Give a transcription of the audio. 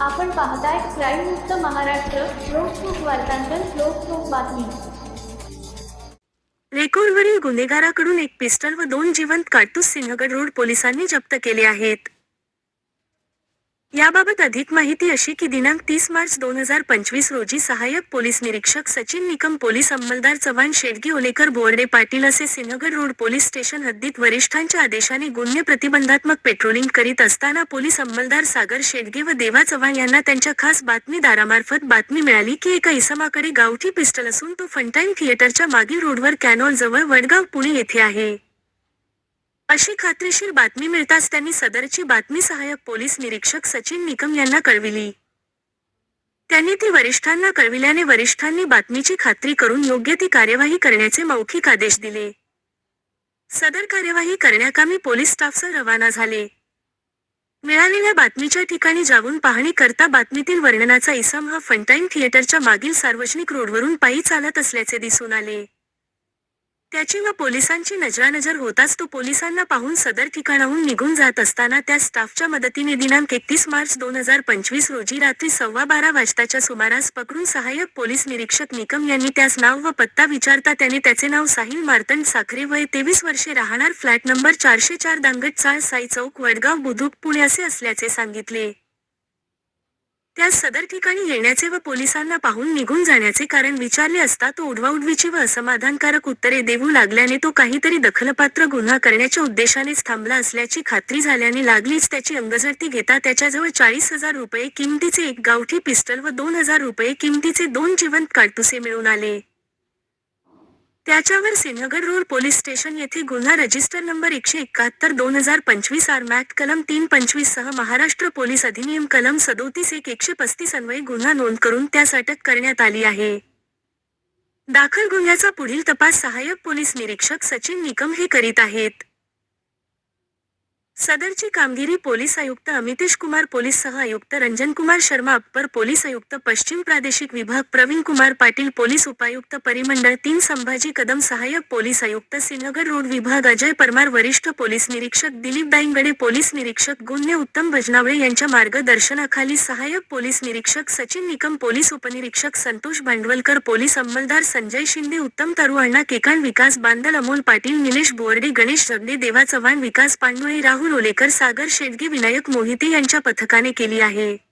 आपण पाहताय क्राईम मुक्त महाराष्ट्र लोकसुख वार्तांकन लोकसुख बातमी. रेकॉर्डवरील गुन्हेगाराकडून एक पिस्टल व दोन जिवंत काटूस सिंहगड रोड पोलिसांनी जप्त केले आहेत. याबाबत अधिक माहिती अशी की दिनांक तीस मार्च दोन हजार पंचवीस रोजी सहाय्यक पोलीस निरीक्षक सचिन निकम पोलीस अंमलदार चव्हाण शेडगी ओलेकर बोर्डे पाटील असे सिंहगड रोड पोलीस स्टेशन हद्दीत वरिष्ठांच्या आदेशाने गुन्हे प्रतिबंधात्मक पेट्रोलिंग करीत असताना पोलीस अंमलदार सागर शेडगे व देवा चव्हाण यांना त्यांच्या खास बातमीदारामार्फत बातमी मिळाली की एका इसमाकडे गावठी पिस्टल असून तो फंटाईन थिएटरच्या मागील रोडवर कॅनॉल जवळ वडगाव पुणे येथे आहे. अशी खात्रीशीर बातमी मिळताच त्यांनी सदरची बातमी सहाय्यक पोलीस निरीक्षक सचिन निकम यांना कळविली. त्यांनी ती वरिष्ठांना कळविल्याने वरिष्ठांनी बातमीची खात्री करून योग्य ती कार्यवाही करण्याचे मौखिक आदेश दिले. सदर कार्यवाही करण्याकामी पोलीस स्टाफसह रवाना झाले. मिळालेल्या बातमीच्या ठिकाणी जाऊन पाहणी करता बातमीतील वर्णनाचा इसम हा फंटाईन थिएटरच्या मागील सार्वजनिक रोडवरून पायी चालत असल्याचे दिसून आले. त्याची व पोलिसांची नजरानजर होताच तो पोलिसांना पाहून सदर ठिकाणाहून निघून जात असताना त्या स्टाफच्या मदतीने दिनांक एकतीस मार्च दोन हजार पंचवीस रोजी रात्री सव्वा बारा वाजताच्या सुमारास पकडून सहाय्यक पोलीस निरीक्षक निकम यांनी त्यास नाव व पत्ता विचारता त्याने त्याचे नाव साहिल मार्तंड साखरे वय तेवीस वर्षे राहणार फ्लॅट नंबर चारशे चार दांगट चाळ साई चौक वडगाव बुधुक पुणे असे असल्याचे सांगितले. त्यास सदर ठिकाणी येण्याचे व पोलिसांना पाहून निघून जाण्याचे कारण विचारले असता तो उडवाउडवीची व असमाधानकारक उत्तरे देऊ लागल्याने तो काहीतरी दखलपात्र गुन्हा करण्याच्या उद्देशानेच थांबला असल्याची खात्री झाल्याने लागलीच. त्याची अंगझडती घेता त्याच्याजवळ चाळीस हजार रुपये किमतीचे एक गावठी पिस्टल व दोन हजार रुपये किमतीचे दोन जिवंत काडतुसे मिळून आले. त्याच्यावर सिंहगड रोड पोलीस स्टेशन येथे गुन्हा रजिस्टर नंबर एकशे एकाहत्तर दोन हजार पंचवीस आर मॅक कलम तीन पंचवीस सह महाराष्ट्र पोलीस अधिनियम कलम सदोतीस एक एकशे पस्तीस अन्वये गुन्हा नोंद करून त्यास अटक करण्यात आली आहे. दाखल गुन्ह्याचा पुढील तपास सहाय्यक पोलीस निरीक्षक सचिन निकम हे करीत आहेत. सदरची कामगिरी पोलीस आयुक्त अमितेश कुमार पोलीस सह आयुक्त रंजन कुमार शर्मा अप्पर पोलीस आयुक्त पश्चिम प्रादेशिक विभाग प्रवीण कुमार पाटील पोलीस उपायुक्त परिमंडळ तीन संभाजी कदम सहाय्यक पोलीस आयुक्त सिंहगड रोड विभाग अजय परमार वरिष्ठ पोलीस निरीक्षक दिलीप दाईंगडे पोलीस निरीक्षक गुन्हे उत्तम भजनावळे यांच्या मार्गदर्शनाखाली सहाय्यक पोलीस निरीक्षक सचिन निकम पोलीस उपनिरीक्षक संतोष भांडवलकर पोलीस अंमलदार संजय शिंदे उत्तम तरुअण्णा केकान केकाण विकास बांदल अमोल पाटील निलेश बोर्डे गणेश जगदे देवा चव्हाण विकास पांडुळे राहुल रोलेकर सागर शेडगे विनायक मोहिते यांच्या पथकाने केली आहे.